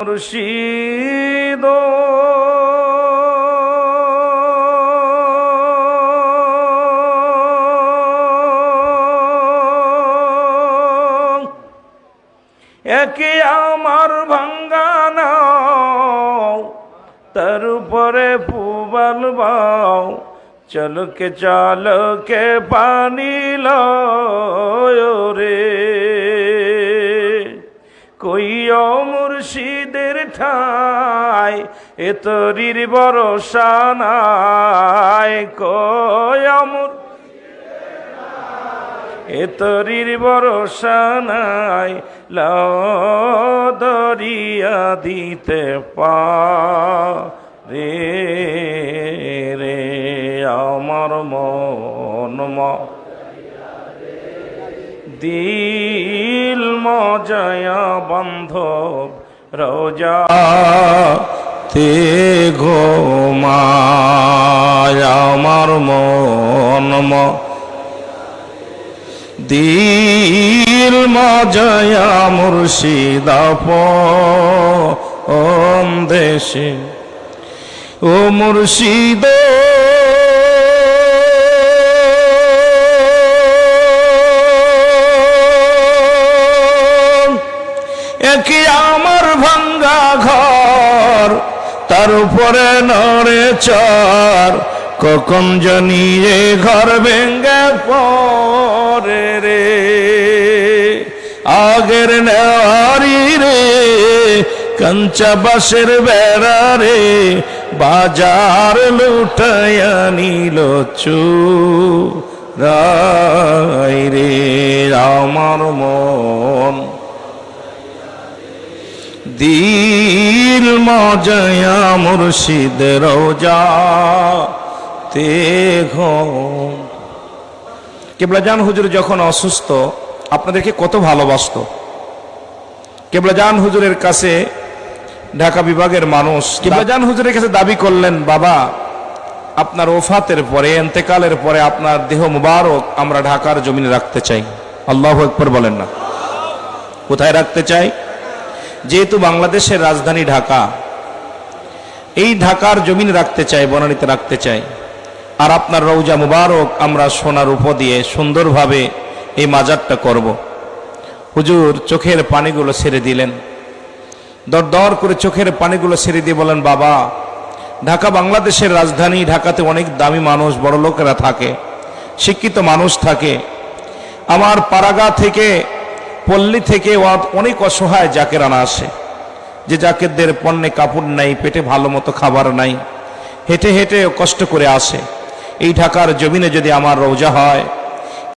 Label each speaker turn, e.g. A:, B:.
A: মুর্শিদ। একে আমার ভাঙ্গানা তার উপরে পুবাল বাও। চলকে চালকে পানি লয় রে। মুর্শিদের ঠাই, এ তরির ভরসা নাই। কয় মুর এ তরির ভরসা নাই দরিয়া দিতে পা রে রে আমার মন মা। দিল মজয়া বান্ধব রোজা তে ঘুমায় আমার মন দিল মজয়া মুর্শিদাপ দেশে। ও মুর্শিদ একই আমার ভাঙ্গা ঘর, তার উপরে নড়ে চর, কখন জানি এ ঘর ভেঙ্গে পরে রে। আগের নেওয়ারি রে, কাঞ্চা বাসের বেড়া রে, বাজার লুটাইয়া নিল চু রে। আমার মন দিল মজয়া মুর্শিদ রোজা, তে কেবলাজান হুজুর যখন অসুস্থ, আপনাদেরকে কত ভালোবাসত। কেবলাজান হুজুরের কাছে ঢাকা বিভাগের মানুষ কেবলাজান হুজুরের কাছে দাবি করলেন, বাবা, আপনার ওফাতের পরে, এন্তেকালের পরে আপনার দেহ মুবারক আমরা ঢাকার জমিনে রাখতে চাই। আল্লাহ একবার বলেন না। কোথায় রাখতে চাই? যেহেতু বাংলাদেশের রাজধানী ঢাকা, এই ঢাকার জমিন রাখতে চাই, বনানীতে রাখতে চাই। আর আপনার রৌজা মুবারক আমরা সোনার উপ দিয়ে সুন্দরভাবে এই মাজারটা করব। হুজুর, চোখের পানিগুলো ছেড়ে দিলেন। দর দর করে চোখের পানিগুলো ছেড়ে দিয়ে বলেন, বাবা, ঢাকা বাংলাদেশের রাজধানী, ঢাকাতে অনেক দামি মানুষ, বড় লোকেরা থাকে, শিক্ষিত মানুষ থাকে। আমার পাড়াগা থেকে পল্লী থেকে অনেক অসহায় জাকের আনা আসে। যে জাকেরদের পণ্যে কাপড় নাই, পেটে ভালো মতো খাবার নাই, হেঁটে হেঁটে কষ্ট করে আসে। এই ঢাকার জমিনে যদি আমার রোজা হয়